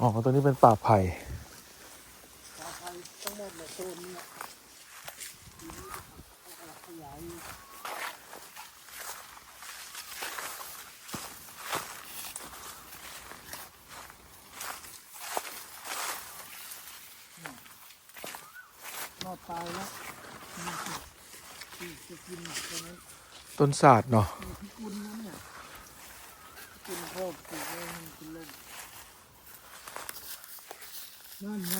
อ๋อตัวนี้เป็นป่าไผ่ปลาไทยทั้งหมดในโซนนี้ทีนี้ก็ขยายอยู่เนี่ยรอดตายแล้วนี่สิที่จะกินตรงนั้นต้นศาสตร์เนาะมีพิกุลนั้นเนี่ยพิกุลพ่อปลูกไว้ให้มันเป็นลม นั่นไง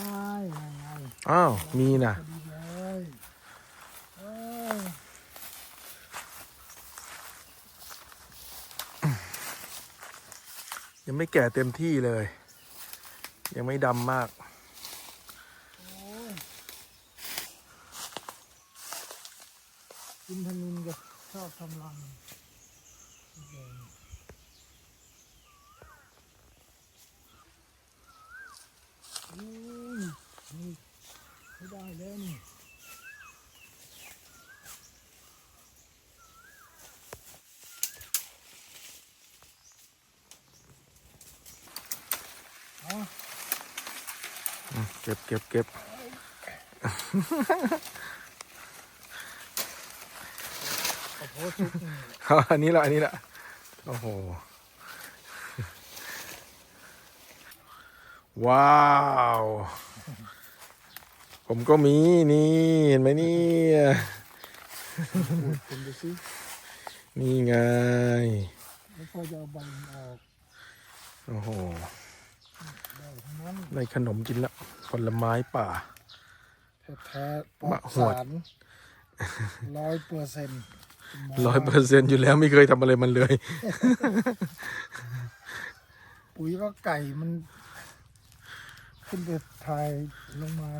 นั่นไงอ้าวมีนะพอดีเลยเอ้ยยังไม่แก่เต็มที่เลย ยังไม่ดำมาก โอ้ยกินธนินก็ชอบทำรังแดงโอ้ยนี่ ไม่ได้แล้วนี่เก็บเก็บเก็บเอาอันนี้ละอันนี้ละโอ้โห ว้าว ผมก็มีนี่เห็นไหมเนี่ยคุณดูสินี่ไงแล้วก็จะเอาใบมันออกโอ้โหได้ทั้งนั้นได้ขนมกินละผลไม้ป่า แท้ๆปลอมะดหวดสารร้อยเปอร์เซ็นต์ร้อยเปอร์เซ็นอยู่แล้วไม่เคยทำอะไรมันเลย ปุ๋ยก็ไก่มัน ขึ้นไปถ่ายลงมา